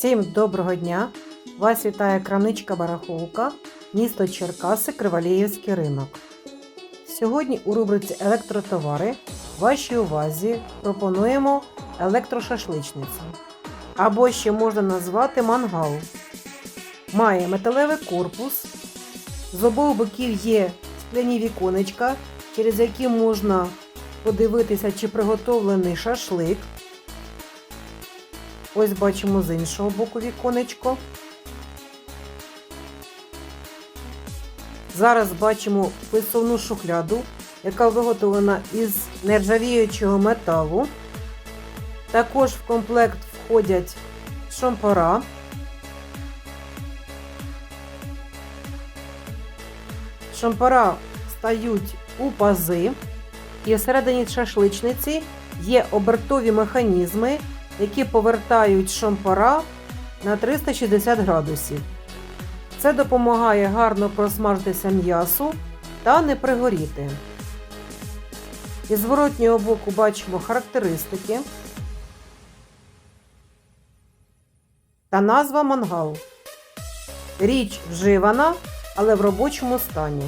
Всім доброго дня! Вас вітає крамничка Барахолка, місто Черкаси, Криваліївський ринок. Сьогодні у рубриці Електротовари вашій увазі пропонуємо електрошашличницю. Або ще можна назвати мангал. Має металевий корпус. З обох боків є скляні віконечка, через які можна подивитися, чи приготовлений шашлик. Ось бачимо з іншого боку віконечко. Зараз бачимо висувну шухляду, яка виготовлена із нержавіючого металу. Також в комплект входять шампара. Шампара стають у пази, і всередині шашличниці є обертові механізми, які повертають шампара на 360 градусів. Це допомагає гарно просмажитися м'ясу та не пригоріти. Із зворотнього боку бачимо характеристики та назва мангал. Річ вживана, але в робочому стані.